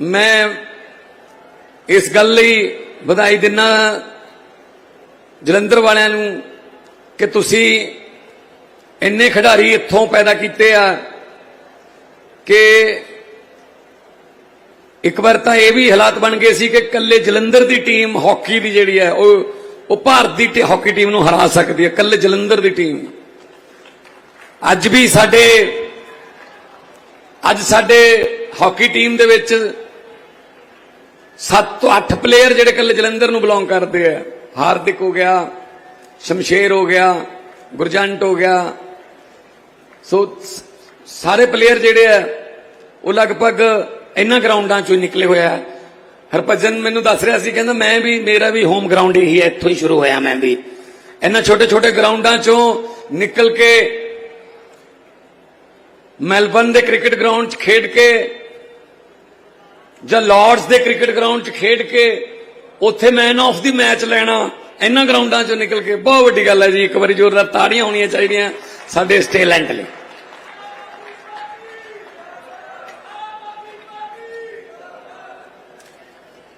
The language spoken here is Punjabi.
ਮੈਂ ਇਸ ਗੱਲ ਲਈ ਵਧਾਈ ਦਿੰਨਾ ਜਲੰਧਰ ਵਾਲਿਆਂ ਨੂੰ ਕਿ ਤੁਸੀਂ ਇੰਨੇ ਖਿਡਾਰੀ ਇੱਥੋਂ ਪੈਦਾ ਕੀਤੇ ਆ ਕਿ ਇੱਕ ਵਾਰ ਤਾਂ ਇਹ ਵੀ ਹਾਲਾਤ ਬਣ ਗਏ ਸੀ ਕਿ ਕੱਲੇ ਜਲੰਧਰ ਦੀ ਟੀਮ ਹਾਕੀ ਦੀ ਜਿਹੜੀ ਹੈ, ਉਹ ਉਹ ਭਾਰਤ ਦੀ ਹਾਕੀ ਟੀਮ ਨੂੰ ਹਰਾ ਸਕਦੀ ਹੈ ਕੱਲੇ ਜਲੰਧਰ ਦੀ ਟੀਮ। ਅੱਜ ਵੀ ਸਾਡੇ ਅੱਜ ਸਾਡੇ ਹਾਕੀ ਟੀਮ ਦੇ ਵਿੱਚ 7 ਤੋਂ 8 ਪਲੇਅਰ ਜਿਹੜੇ ਕੱਲੇ ਜਲੰਧਰ ਨੂੰ ਬਿਲੋਂਗ ਕਰਦੇ ਆ। ਹਾਰਦਿਕ ਹੋ ਗਿਆ, ਸ਼ਮਸ਼ੇਰ ਹੋ ਗਿਆ, ਗੁਰਜੰਟ ਹੋ ਗਿਆ। ਸੋ ਸਾਰੇ ਪਲੇਅਰ ਜਿਹੜੇ ਆ, ਉਹ ਲਗਭਗ ਇਹਨਾਂ ਗਰਾਊਂਡਾਂ ਚੋਂ ਹੀ ਨਿਕਲੇ ਹੋਇਆ ਹੈ। ਹਰਭਜਨ ਮੈਨੂੰ ਦੱਸ ਰਿਹਾ ਸੀ, ਕਹਿੰਦਾ ਮੈਂ ਵੀ, ਮੇਰਾ ਵੀ ਹੋਮ ਗਰਾਊਂਡ ਇਹੀ ਹੈ ਇੱਥੋਂ ਹੀ ਸ਼ੁਰੂ ਹੋਇਆ ਮੈਂ ਵੀ। ਇਹਨਾਂ ਛੋਟੇ ਛੋਟੇ ਗਰਾਊਂਡਾਂ ਚੋਂ ਨਿਕਲ ਕੇ ਮੈਲਬਨ ਦੇ ਕ੍ਰਿਕਟ ਗਰਾਊਂਡ 'ਚ ਖੇਡ ਕੇ ਜਾਂ ਲਾਰਡਸ ਦੇ ਕ੍ਰਿਕਟ ਗਰਾਊਂਡ 'ਚ ਖੇਡ ਕੇ ਉੱਥੇ ਮੈਨ ਆਫ ਦੀ ਮੈਚ ਲੈਣਾ, ਇਹਨਾਂ ਗਰਾਊਂਡਾਂ 'ਚੋਂ ਨਿਕਲ ਕੇ ਬਹੁਤ ਵੱਡੀ ਗੱਲ ਹੈ ਜੀ। ਇੱਕ ਵਾਰੀ ਜ਼ੋਰਦਾਰ ਤਾੜੀਆਂ ਹੋਣੀਆਂ ਚਾਹੀਦੀਆਂ ਸਾਡੇ ਇਸ ਟੈਲੈਂਟ ਲਈ।